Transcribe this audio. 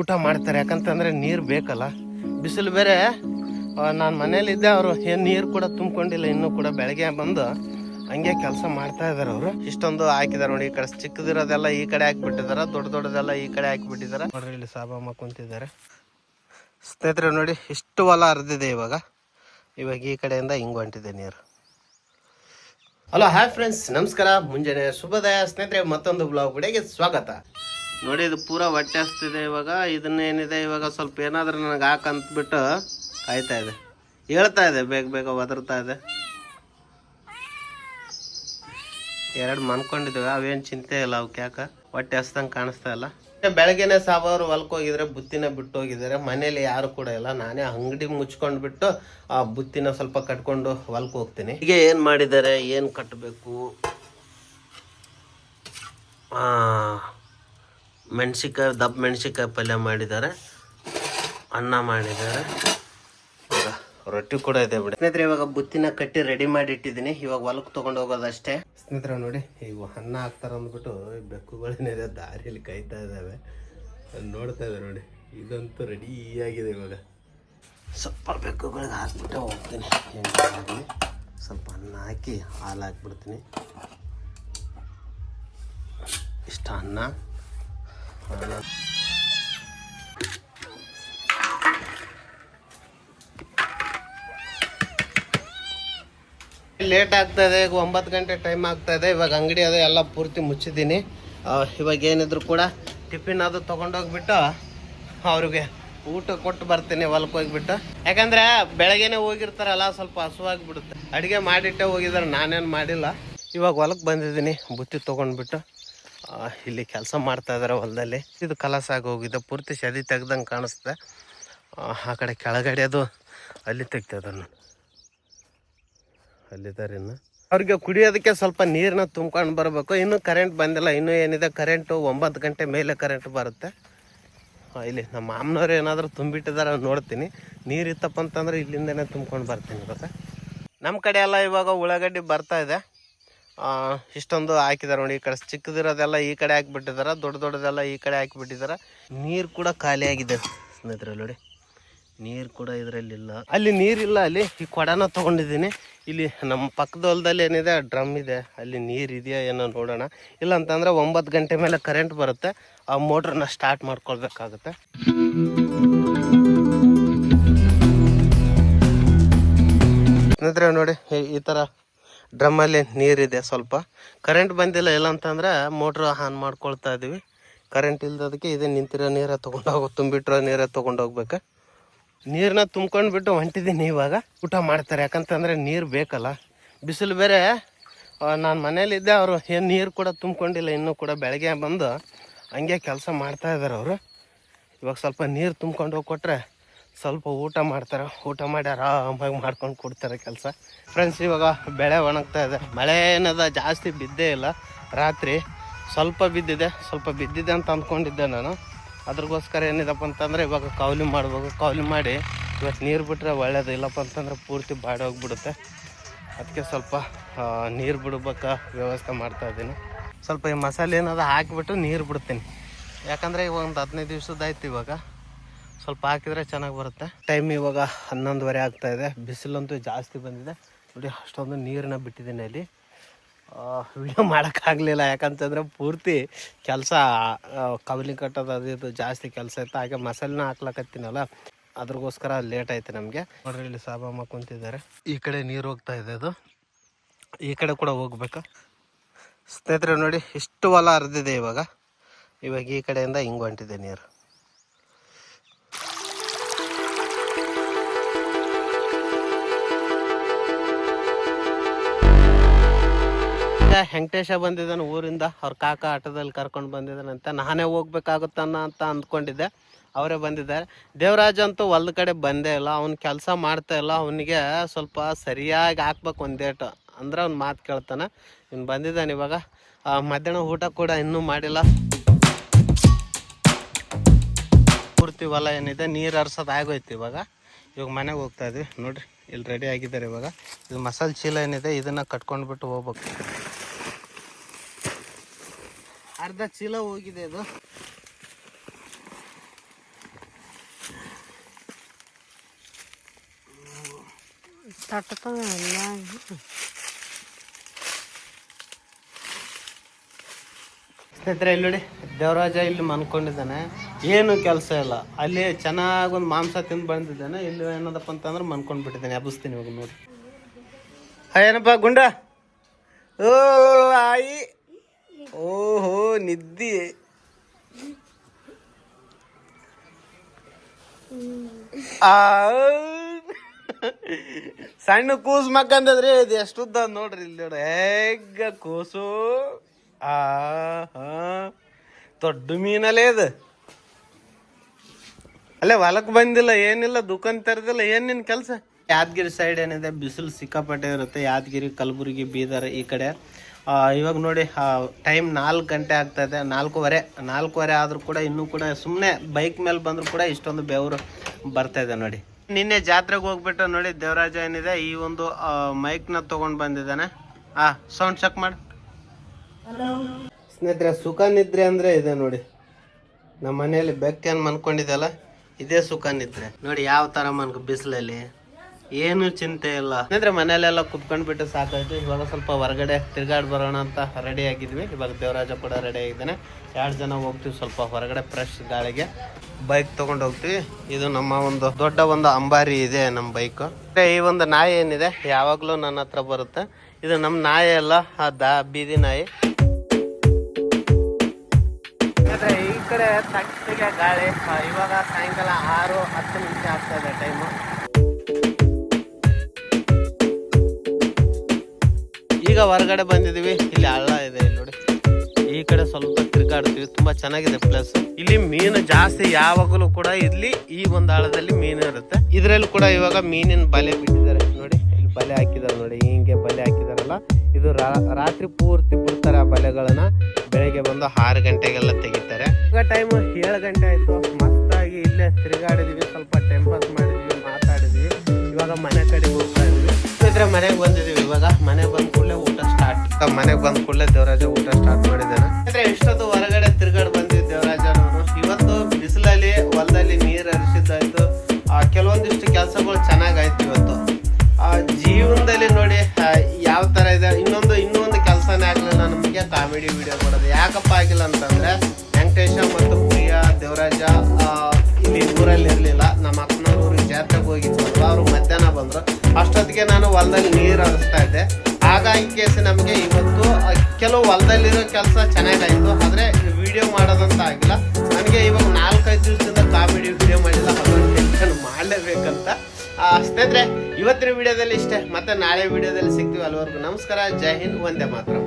ಊಟ ಮಾಡ್ತಾರೆ. ಯಾಕಂತಂದ್ರೆ ನೀರು ಬೇಕಲ್ಲ. ಬಿಸಿಲು ಬೇರೆ. ನಾನು ಮನೇಲಿದ್ದೆ ಅವರು ಏನು ನೀರು ಕೂಡ ತುಂಬಿಕೊಂಡಿಲ್ಲ, ಇನ್ನೂ ಕೂಡ ಬೆಳಗ್ಗೆ ಬಂದು ಹಂಗೆ ಕೆಲಸ ಮಾಡ್ತಾ ಇದಾರೆ ಅವರು. ಇಷ್ಟೊಂದು ಹಾಕಿದಾರೆ ನೋಡಿ, ಈ ಕಡೆ ಚಿಕ್ಕದಿರೋದೆಲ್ಲ ಈ ಕಡೆ ಹಾಕಿಬಿಟ್ಟಿದಾರೆ, ದೊಡ್ಡ ದೊಡ್ಡದೆಲ್ಲ ಈ ಕಡೆ ಹಾಕಿಬಿಟ್ಟಿದ್ದಾರೆ ನೋಡ್ರಿ, ಇಲ್ಲಿ ಸಾಬಮ್ಮ ಕುಂತಿದ್ದಾರೆ. ಸ್ನೇಹಿತರೆ ನೋಡಿ, ಇಷ್ಟು ಹೊಲ ಹರಿದಿದೆ ಇವಾಗ. ಇವಾಗ ಈ ಕಡೆಯಿಂದ ಹಿಂಗ್ ಹೊಂಟಿದೆ ನೀರು. ಹಲೋ, ಹಾಯ್ ಫ್ರೆಂಡ್ಸ್, ನಮಸ್ಕಾರ. ಮುಂಜಾನೆ ಶುಭದಯ. ಸ್ನೇಹಿತರೆ, ಮತ್ತೊಂದು ಬ್ಲಾಗ್ ಬಿಡೆಗೆ ಸ್ವಾಗತ. ನೋಡಿ, ಇದು ಪೂರ ಹೊಟ್ಟೆ ಹಸ್ತಿದೆ ಇವಾಗ. ಇದನ್ನೇನಿದೆ ಇವಾಗ ಸ್ವಲ್ಪ ಏನಾದರೂ ನನಗೆ ಹಾಕಂತ್ಬಿಟ್ಟು ಕಾಯ್ತಾ ಇದೆ. ಹೇಳ್ತಾ ಇದೆ, ಬೇಗ ಬೇಗ ಒದರ್ತಾ ಇದೆ. ಎರಡು ಮನ್ಕೊಂಡಿದ್ದೇವೆ ಅವೇನು ಚಿಂತೆ ಇಲ್ಲ ಅವಕ್ಕೆ ಯಾಕ? ಹೊಟ್ಟೆ ಹಸ್ದಂಗೆ ಕಾಣಿಸ್ತಾ ಇಲ್ಲ. ಬೆಳಗ್ಗೆನೆ ಸಾವರು ಹೋಗಿದ್ರೆ ಬುತ್ತಿನ ಬಿಟ್ಟು ಹೋಗಿದ್ದಾರೆ. ಮನೇಲಿ ಯಾರು ಕೂಡ ಇಲ್ಲ. ನಾನೇ ಅಂಗಡಿ ಮುಚ್ಕೊಂಡು ಬಿಟ್ಟು ಆ ಬುತ್ತಿನ ಸ್ವಲ್ಪ ಕಟ್ಕೊಂಡು ಹೊಲಕ್ಕೆ ಹೋಗ್ತೀನಿ. ಹೀಗೆ ಏನು ಮಾಡಿದ್ದಾರೆ? ಏನು ಕಟ್ಟಬೇಕು ಮೆಣಸಿಕಾಯಿ ದಪ್ಪ ಮೆಣಸಿಕಾಯಿ ಪಲ್ಯ ಮಾಡಿದ್ದಾರೆ. ಅನ್ನ ಮಾಡಿದ್ದಾರೆ. ರೊಟ್ಟಿ ಕೂಡ ಇದೆ ಬಿಡಿ. ಸ್ನೇಹಿತರೆ ಇವಾಗ ಬುತ್ತಿನ ಕಟ್ಟಿ ರೆಡಿ ಮಾಡಿ ಇಟ್ಟಿದ್ದೀನಿ. ಇವಾಗ ಹೊಲಕ್ಕೆ ತಗೊಂಡು ಹೋಗೋದಷ್ಟೇ. ಸ್ನೇಹಿತರೆ ನೋಡಿ ಈಗ ಅನ್ನ ಹಾಕ್ತಾರ ಅಂದ್ಬಿಟ್ಟು ಬೆಕ್ಕುಗಳೇನಿದೆ ದಾರಿಯಲ್ಲಿ ಕಾಯ್ತಾ ಇದ್ದಾವೆ. ನೋಡ್ತಾ ಇದ್ದಾರೆ ನೋಡಿ. ಇದಂತೂ ರೆಡಿ ಆಗಿದೆ ಇವಾಗ. ಸ್ವಲ್ಪ ಬೆಕ್ಕುಗಳಿಗೆ ಹಾಕ್ಬಿಟ್ಟು ಹೋಗ್ತೀನಿ. ಎಣ್ಣೆ ಸ್ವಲ್ಪ ಅನ್ನ ಹಾಕಿ ಹಾಲು ಹಾಕ್ಬಿಡ್ತೀನಿ. ಇಷ್ಟ ಅನ್ನ. ಲೇಟ್ ಆಗ್ತದೆ, ಈಗ ಒಂಬತ್ತು ಗಂಟೆ ಟೈಮ್ ಆಗ್ತಾ ಇದೆ ಇವಾಗ ಅಂಗಡಿ ಅದು ಎಲ್ಲ ಪೂರ್ತಿ ಮುಚ್ಚಿದ್ದೀನಿ. ಇವಾಗ ಏನಿದ್ರು ಕೂಡ ಟಿಫಿನ್ ಅದು ತೊಗೊಂಡೋಗ್ಬಿಟ್ಟು ಅವ್ರಿಗೆ ಊಟ ಕೊಟ್ಟು ಬರ್ತೀನಿ ಹೊಲಕ್ಕೆ ಹೋಗ್ಬಿಟ್ಟು. ಯಾಕಂದ್ರೆ ಬೆಳಗ್ಗೆನೆ ಹೋಗಿರ್ತಾರಲ್ಲ, ಸ್ವಲ್ಪ ಹಸುವಾಗಿಬಿಡುತ್ತೆ. ಅಡುಗೆ ಮಾಡಿಟ್ಟೆ ಹೋಗಿದ್ದಾರೆ, ನಾನೇನು ಮಾಡಿಲ್ಲ. ಇವಾಗ ಹೊಲಕ್ಕೆ ಬಂದಿದ್ದೀನಿ, ಬುತ್ತಿ ತೊಗೊಂಡ್ಬಿಟ್ಟು. ಇಲ್ಲಿ ಕೆಲಸ ಮಾಡ್ತಾ ಇದ್ದಾರೆ ಹೊಲದಲ್ಲಿ. ಇದು ಕಲಸ ಆಗಿ ಹೋಗಿದೆ ಪೂರ್ತಿ ಸದಿ ತೆಗ್ದಂಗೆ ಕಾಣಿಸ್ತದೆ. ಆ, ಕಡೆ ಕೆಳಗಡೆ ಅದು ಅಲ್ಲಿ ತೆಗ್ತದನ್ನು ಅಲ್ಲಿದ್ದಾರೆ ಇನ್ನು. ಅವ್ರಿಗೆ ಕುಡಿಯೋದಕ್ಕೆ ಸ್ವಲ್ಪ ನೀರನ್ನ ತುಂಬ್ಕೊಂಡು ಬರಬೇಕು. ಇನ್ನೂ ಕರೆಂಟ್ ಬಂದಿಲ್ಲ ಇನ್ನೂ ಏನಿದೆ ಕರೆಂಟು ಒಂಬತ್ತು ಗಂಟೆ ಮೇಲೆ ಕರೆಂಟ್ ಬರುತ್ತೆ. ಇಲ್ಲಿ ನಮ್ಮ ಮಾಮನವ್ರು ಏನಾದರೂ ತುಂಬಿಟ್ಟಿದ್ದಾರೆ ನೋಡ್ತೀನಿ. ನೀರು ಇತ್ತಪ್ಪ ಅಂತಂದ್ರೆ ಇಲ್ಲಿಂದನೇ ತುಂಬ್ಕೊಂಡು ಬರ್ತೀನಿ ಇವಾಗ ನಮ್ಮ ಕಡೆ ಎಲ್ಲ ಇವಾಗ ಉಳ್ಳಾಗಡ್ಡಿ ಬರ್ತಾ ಇದೆ. ಇಷ್ಟೊಂದು ಹಾಕಿದ್ದಾರೆ ನೋಡಿ ಈ ಕಡೆ ಚಿಕ್ಕದಿರೋದೆಲ್ಲ ಈ ಕಡೆ ಹಾಕಿಬಿಟ್ಟಿದ್ದಾರೆ, ದೊಡ್ಡ ದೊಡ್ಡದೆಲ್ಲ ಈ ಕಡೆ ಹಾಕಿಬಿಟ್ಟಿದ್ದಾರೆ. ನೀರು ಕೂಡ ಖಾಲಿಯಾಗಿದೆ ಸ್ನೇಹಿತರೆ, ನೋಡಿ. ನೀರು ಕೂಡ ಇದರಲ್ಲಿ ಇಲ್ಲ. ಅಲ್ಲಿ ನೀರಿಲ್ಲ ಅಲ್ಲಿ ಈ ಕೊಡನ ತಗೊಂಡಿದ್ದೀನಿ. ಇಲ್ಲಿ ನಮ್ಮ ಪಕ್ಕದ ಹೊಲದಲ್ಲಿ ಏನಿದೆ, ಡ್ರಮ್ ಇದೆ. ಅಲ್ಲಿ ನೀರು ಇದೆಯಾ ಏನೋ ನೋಡೋಣ. ಇಲ್ಲ ಅಂತಂದ್ರೆ ಒಂಬತ್ತು ಗಂಟೆ ಮೇಲೆ ಕರೆಂಟ್ ಬರುತ್ತೆ. ಆ ಮೋಟ್ರನ್ನ ಸ್ಟಾರ್ಟ್ ಮಾಡ್ಕೊಳ್ಬೇಕಾಗುತ್ತೆ. ಸ್ನೇಹಿತರೆ, ನೋಡಿ, ಈ ಥರ ಡ್ರಮ್ಮಲ್ಲಿ ನೀರಿದೆ ಸ್ವಲ್ಪ. ಕರೆಂಟ್ ಬಂದಿಲ್ಲ, ಇಲ್ಲ ಅಂತಂದ್ರೆ ಮೋಟ್ರ್ ಆನ್ ಮಾಡ್ಕೊಳ್ತಾ ಇದೀವಿ. ಕರೆಂಟ್ ಇಲ್ದದಕ್ಕೆ ಇದೇ, ನಿಂತಿರೋ ನೀರೇ ತೊಗೊಂಡೋಗಿ, ತುಂಬಿಟ್ಟಿರೋ ನೀರೇ ತೊಗೊಂಡೋಗ್ಬೇಕು. ನೀರನ್ನ ತುಂಬ್ಕೊಂಡು ಬಿಟ್ಟು ಹೊಂಟಿದ್ದೀನಿ ಇವಾಗ. ಊಟ ಮಾಡ್ತಾರೆ, ಯಾಕಂತಂದ್ರೆ ನೀರು ಬೇಕಲ್ಲ. ಬಿಸಿಲು ಬೇರೆ ನಾನು ಮನೇಲಿದ್ದೆ, ಅವರು ಏನು ನೀರು ಕೂಡ ತುಂಬ್ಕೊಂಡಿಲ್ಲ, ಇನ್ನೂ ಕೂಡ ಬೆಳಗ್ಗೆ ಬಂದು ಹಂಗೆ ಕೆಲಸ ಮಾಡ್ತಾ ಇದ್ದಾರೆ ಅವರು. ಇವಾಗ ಸ್ವಲ್ಪ ನೀರು ತುಂಬ್ಕೊಂಡು ಹೋಗಿ ಕೊಟ್ರೆ ಸ್ವಲ್ಪ ಊಟ ಮಾಡ್ತಾರೆ. ಊಟ ಮಾಡಿ ಆರಾಮಾಗಿ ಮಾಡ್ಕೊಂಡು ಕೊಡ್ತಾರೆ ಕೆಲಸ. ಫ್ರೆಂಡ್ಸ್ ಇವಾಗ ಬೆಳೆ ಒಣಗ್ತಾ ಇದೆ. ಮಳೆ ಏನದ ಜಾಸ್ತಿ ಬಿದ್ದೇ ಇಲ್ಲ. ರಾತ್ರಿ ಸ್ವಲ್ಪ ಬಿದ್ದಿದೆ ಸ್ವಲ್ಪ ಬಿದ್ದಿದೆ ಅಂತ ಅಂದ್ಕೊಂಡಿದ್ದೆ ನಾನು. ಅದ್ರಗೋಸ್ಕರ ಏನಿದಪ್ಪ ಅಂತಂದರೆ ಇವಾಗ ಕೌಲಿ ಮಾಡ್ಬೇಕು. ಕೌಲಿ ಮಾಡಿ ಇವತ್ತು ನೀರು ಬಿಟ್ಟರೆ ಒಳ್ಳೇದು ಇಲ್ಲಪ್ಪ ಅಂತಂದ್ರೆ ಪೂರ್ತಿ ಬಾಡಿ ಹೋಗ್ಬಿಡುತ್ತೆ. ಅದಕ್ಕೆ ಸ್ವಲ್ಪ ನೀರು ಬಿಡ್ಬೇಕ ವ್ಯವಸ್ಥೆ ಮಾಡ್ತಾ ಇದ್ದೀನಿ. ಸ್ವಲ್ಪ ಈ ಮಸಾಲೆ ಏನದ ಹಾಕಿಬಿಟ್ಟು ನೀರು ಬಿಡ್ತೀನಿ. ಯಾಕಂದರೆ ಇವಾಗ ಒಂದು ಹದಿನೈದು ದಿವ್ಸದಾಯ್ತು ಇವಾಗ. ಸ್ವಲ್ಪ ಹಾಕಿದ್ರೆ ಚೆನ್ನಾಗಿ ಬರುತ್ತೆ. ಟೈಮ್ ಇವಾಗ ಹನ್ನೊಂದುವರೆ ಆಗ್ತಾ ಇದೆ. ಬಿಸಿಲಂತೂ ಜಾಸ್ತಿ ಬಂದಿದೆ. ನೋಡಿ, ಅಷ್ಟೊಂದು ನೀರನ್ನ ಬಿಟ್ಟಿದ್ದೀನಿ ಅಲ್ಲಿ. ವಿಡಿಯೋ ಮಾಡೋಕ್ಕಾಗಲಿಲ್ಲ ಯಾಕಂತಂದರೆ ಪೂರ್ತಿ ಕೆಲಸ ಕವಲಿ ಕಟ್ಟೋದು, ಅದು ಇದು ಜಾಸ್ತಿ ಕೆಲಸ ಇತ್ತು. ಹಾಗೆ ಮಸಾಲೆನ ಹಾಕ್ಲಕತ್ತೀನಲ್ಲ, ಅದ್ರಗೋಸ್ಕರ ಲೇಟ್ ಆಯ್ತು ನಮಗೆ. ನೋಡ್ರಿ, ಇಲ್ಲಿ ಸಾಬಮ್ಮ ಕುಂತಿದ್ದಾರೆ. ಈ ಕಡೆ ನೀರು ಹೋಗ್ತಾ ಇದೆ ಅದು. ಈ ಕಡೆ ಕೂಡ ಹೋಗ್ಬೇಕು. ಸ್ನೇಹಿತರೆ, ನೋಡಿ, ಇಷ್ಟು ಹೊಲ ಹರಿದಿದೆ ಇವಾಗ. ಇವಾಗ ಈ ಕಡೆಯಿಂದ ಹಿಂಗೆ ಹೊಂಟಿದೆ ನೀರು. ಈಗ ಹೆಂಕಟೇಶ ಬಂದಿದ್ದಾನೆ ಊರಿಂದ, ಅವ್ರ ಕಾಕ ಆಟೋದಲ್ಲಿ ಕರ್ಕೊಂಡು ಬಂದಿದ್ದಾನಂತ ನಾನೇ ಹೋಗ್ಬೇಕಾಗುತ್ತಾನ ಅಂತ ಅಂದ್ಕೊಂಡಿದ್ದೆ. ಅವರೇ ಬಂದಿದ್ದಾರೆ. ದೇವರಾಜ್ ಅಂತೂ ಹೊಲ್ದ ಕಡೆ ಬಂದೇ ಇಲ್ಲ. ಅವ್ನು ಕೆಲಸ ಮಾಡ್ತಾ ಇಲ್ಲ. ಅವನಿಗೆ ಸ್ವಲ್ಪ ಸರಿಯಾಗಿ ಹಾಕ್ಬೇಕು ಒಂದೇಟು ಅಂದ್ರೆ ಅವ್ನು ಮಾತು ಕೇಳ್ತಾನೆ. ಇವ್ನು ಬಂದಿದ್ದಾನೆ ಇವಾಗ. ಮಧ್ಯಾಹ್ನ ಊಟ ಕೂಡ ಇನ್ನೂ ಮಾಡಿಲ್ಲ. ಪೂರ್ತಿ ಹೊಲ ಏನಿದೆ, ನೀರು ಹರ್ಸೋದು ಆಗೋಯ್ತು ಇವಾಗ. ಇವಾಗ ಮನೆಗೆ ಹೋಗ್ತಾ ಇದ್ವಿ. ನೋಡ್ರಿ ಇಲ್ಲಿ ರೆಡಿ ಆಗಿದ್ದಾರೆ ಇವಾಗ. ಇದು ಮಸಾಲೆ ಚೀಲ ಏನಿದೆ, ಇದನ್ನ ಕಟ್ಕೊಂಡ್ಬಿಟ್ಟು ಹೋಗ್ಬೇಕು. ಅರ್ಧ ಚೀಲ ಹೋಗಿದೆ ಅದು. ಸ್ನೇಹಿತರೆ ಇಲ್ಲಿ ನೋಡಿ ದೇವರಾಜ ಇಲ್ಲಿ ಮನ್ಕೊಂಡಿದ್ದಾನೆ. ಏನು ಕೆಲಸ ಇಲ್ಲ. ಅಲ್ಲಿ ಚೆನ್ನಾಗಿ ಒಂದು ಮಾಂಸ ತಿಂದು ಬಂದಿದ್ದಾನೆ. ಇಲ್ಲಿ ಏನದಪ್ಪ ಅಂತಂದ್ರೆ ಮನ್ಕೊಂಡು ಬಿಟ್ಟಿದ್ದಾನೆ ಎಬ್ಬಿಸ್ತೀನಿ ಇವಾಗ ನೋಡಿ. ಏನಪ್ಪ ಗುಂಡ ಓ ಆಯಿ. ಓಹೋ, ನಿದ್ದಿ. ಸಣ್ಣ ಕೂಸ್ ಮಕ್ಕಂದದ್ರಿ ಇದು ಎಷ್ಟು ಅದ್ ನೋಡ್ರಿ ಇಲ್ಲಿ ನೋಡಿ ಹೇಗ ಕೂಸು? ಆ ದೊಡ್ಡ ಮೀನಲ್ಲೇ ಇದು. ಅಲ್ಲೇ ಹೊಲಕ್ ಬಂದಿಲ್ಲ, ಏನಿಲ್ಲ, ದುಕಾನ್ ತೆರೆದಿಲ್ಲ, ಏನ್ ನಿನ್ ಕೆಲಸ? ಯಾದಗಿರಿ ಸೈಡ್ ಏನಿದೆ, ಬಿಸಿಲು ಸಿಕ್ಕಾಪಟ್ಟೆ ಇರುತ್ತೆ, ಯಾದಗಿರಿ ಕಲಬುರಗಿ ಬೀದರ್ ಈ ಕಡೆ. ಇವಾಗ ನೋಡಿ ಟೈಮ್ ನಾಲ್ಕು ಗಂಟೆ ಆಗ್ತಾ ಇದೆ. ನಾಲ್ಕೂವರೆ ನಾಲ್ಕೂವರೆ ಆದರೂ ಕೂಡ ಇನ್ನೂ ಕೂಡ ಸುಮ್ಮನೆ ಬೈಕ್ ಮೇಲೆ ಬಂದರೂ ಕೂಡ ಇಷ್ಟೊಂದು ಬೆವರು ಬರ್ತಾ ಇದೆ ನೋಡಿ. ನಿನ್ನೆ ಜಾತ್ರೆಗೆ ಹೋಗ್ಬಿಟ್ಟು ನೋಡಿ ದೇವರಾಜ ಏನಿದೆ, ಈ ಒಂದು ಮೈಕ್ನ ತೊಗೊಂಡು ಬಂದಿದ್ದಾನೆ. ಆ ಸೌಂಡ್ ಚೆಕ್ ಮಾಡಿ. ಸ್ನೇಹಿತರೆ, ಸುಖ ನಿದ್ರೆ ಅಂದರೆ ಇದೆ ನೋಡಿ. ನಮ್ಮ ಮನೆಯಲ್ಲಿ ಬೆಕ್ಕೇನು ಮನ್ಕೊಂಡಿದ್ದಲ್ಲ ಇದೇ ಸುಖ ನಿದ್ರೆ. ನೋಡಿ, ಯಾವ ಥರ ಮನ್ಕ ಬಿಸಿಲಲ್ಲಿ? ಏನು ಚಿಂತೆ ಇಲ್ಲ. ಅಂದ್ರೆ ಮನೆಯಲ್ಲೆಲ್ಲ ಕುತ್ಕೊಂಡ್ಬಿಟ್ಟು ಸಾಕಾಯ್ತು. ಇವಾಗ ಸ್ವಲ್ಪ ಹೊರಗಡೆ ತಿರ್ಗಾಡ್ ಬರೋಣ ಅಂತ ರೆಡಿ ಆಗಿದ್ವಿ. ಇವಾಗ ದೇವರಾಜ ಕೂಡ ರೆಡಿ ಆಗಿದ್ದಾನೆ. ಎರಡು ಜನ ಹೋಗ್ತೀವಿ ಸ್ವಲ್ಪ ಹೊರಗಡೆ ಫ್ರೆಶ್ ಗಾಳಿಗೆ. ಬೈಕ್ ತಗೊಂಡು ಹೋಗ್ತೀವಿ. ಇದು ನಮ್ಮ ಒಂದು ದೊಡ್ಡ ಒಂದು ಅಂಬಾರಿ ಇದೆ ನಮ್ಮ ಬೈಕ್ ಈ ಒಂದು ನಾಯಿ ಏನಿದೆ? ಯಾವಾಗ್ಲೂ ನನ್ನ ಹತ್ರ ಬರುತ್ತೆ. ಇದು ನಮ್ಮ ನಾಯಿ ಅಲ್ಲ, ಆ ದಾ ಬೀದಿ ನಾಯಿ. ಈ ಕಡೆ ತಟ್ಟಿಗೆ ಗಾಳಿ. ಇವಾಗ ಸಾಯಂಕಾಲ ಆರು ಹತ್ತು ನಿಮಿಷ ಆಗ್ತಾ ಇದೆ ಟೈಮು ಹೊರಗಡೆ ಬಂದಿದೀವಿ. ಇಲ್ಲಿ ಹಳ್ಳ ಇದೆ ನೋಡಿ. ಈ ಕಡೆ ಸ್ವಲ್ಪ ತಿರ್ಗಾಡ್ತೀವಿ. ತುಂಬಾ ಚೆನ್ನಾಗಿದೆ ಪ್ಲಸ್ ಇಲ್ಲಿ ಮೀನು ಜಾಸ್ತಿ ಯಾವಾಗಲೂ ಕೂಡ ಇಲ್ಲಿ ಈ ಒಂದು ಹಳದಲ್ಲಿ ಮೀನು ಇರುತ್ತೆ. ಇದ್ರಲ್ಲಿ ಕೂಡ ಇವಾಗ ಮೀನಿನ ಬಲೆ ಬಿಟ್ಟಿದ್ದಾರೆ. ನೋಡಿ, ಇಲ್ಲಿ ಬಲೆ ಹಾಕಿದಾರೆ ನೋಡಿ. ಹಿಂಗೆ ಬಲೆ ಹಾಕಿದಾರಲ್ಲ ಇದು ರಾತ್ರಿ ಪೂರ್ತಿ ಬಿಡ್ತಾರೆ ಆ ಬಲೆಗಳನ್ನ. ಬೆಳಗ್ಗೆ ಬಂದು ಆರು ಗಂಟೆಗೆಲ್ಲ ತೆಗಿತಾರೆ. ಈಗ ಟೈಮ್ ಏಳು ಗಂಟೆ ಆಯ್ತು. ಮಸ್ತಾಗಿ ಇಲ್ಲೇ ತಿರುಗಾಡಿದೀವಿ. ಸ್ವಲ್ಪ ಟೆಂಪಸ್ ಪಾಸ್ ಮಾಡಿದ್ವಿ, ಮಾತಾಡಿದ್ವಿ. ಇವಾಗ ಮನೆ ಕಡೆ ಹೋಗ್ತಾ ಇದ್ರೆ ಮನೆಗೆ ಬಂದಿದೀವಿ. ಇವಾಗ ಮನೆಗೆ ಬಂದ ಕೂಡಲೇ ಊಟ ಸ್ಟಾರ್ಟ್ ಮನೆಗೆ ಬಂದ ಕೂಡಲೇ ದೇವರಾಜ ಊಟ ಸ್ಟಾರ್ಟ್ ಮಾಡಿದ್ದಾನೆ. ಅಂದ್ರೆ ಇಷ್ಟೊತ್ತು ಹೊರಗಡೆ ತಿರುಗಾಡ್ ಬಂದಿದ್ದು ದೇವರಾಜನವರು ಇವತ್ತು ಬಿಸಿಲಲ್ಲಿ ಹೊಲದಲ್ಲಿ ನೀರು ಹರಿಸಿದ್ದಾಯ್ತು. ಆ, ಕೆಲವೊಂದಿಷ್ಟು ಕೆಲಸಗಳು ಚೆನ್ನಾಗಾಯ್ತು ಇವತ್ತು. ಆ, ಜೀವನದಲ್ಲಿ ನೋಡಿ ಯಾವ ತರ ಇದೆ? ಇನ್ನೊಂದು ಇನ್ನೊಂದು ಕೆಲಸನೇ ಆಗ್ಲಿಲ್ಲ ನಮಗೆ. ಕಾಮಿಡಿ ವಿಡಿಯೋ ಮಾಡೋದು. ಯಾಕಪ್ಪ ಆಗಿಲ್ಲ ಅಂತಂದ್ರೆ ವೆಂಕಟೇಶ ಮತ್ತು ಪ್ರಿಯಾ ದೇವರಾಜ ಇಲ್ಲಿ ಊರಲ್ಲಿ ಇರಲಿಲ್ಲ ನಮ್ಮ ಅಷ್ಟೊತ್ತಿಗೆ ನಾನು ಹೊಲದಲ್ಲಿ ನೀರು ಹರಿಸ್ತಾ ಇದ್ದೆ. ಹಾಗಾಗಿ ಕೇಸ್ ನಮಗೆ ಇವತ್ತು ಕೆಲವು ಹೊಲದಲ್ಲಿರೋ ಕೆಲಸ ಚೆನ್ನಾಗಾಯಿತು, ಆದರೆ ವಿಡಿಯೋ ಮಾಡೋದಂತ ಆಗಿಲ್ಲ. ನನಗೆ ಇವಾಗ ನಾಲ್ಕೈದು ದಿವಸದಿಂದ ಕಾಮಿಡಿ ವಿಡಿಯೋ ಮಾಡಿಲ್ಲ ಅದೊಂದು ಟೆನ್ಷನ್ ಮಾಡಲೇಬೇಕಂತ. ಸ್ನೇಹಿತರೆ, ಇವತ್ತಿನ ವಿಡಿಯೋದಲ್ಲಿ ಇಷ್ಟೇ. ಮತ್ತೆ ನಾಳೆ ವಿಡಿಯೋದಲ್ಲಿ ಸಿಗ್ತೀವಿ ಅಲ್ಲಿವರೆಗೂ. ನಮಸ್ಕಾರ, ಜೈ ಹಿಂದ್ ಒಂದೇ ಮಾತ್ರ.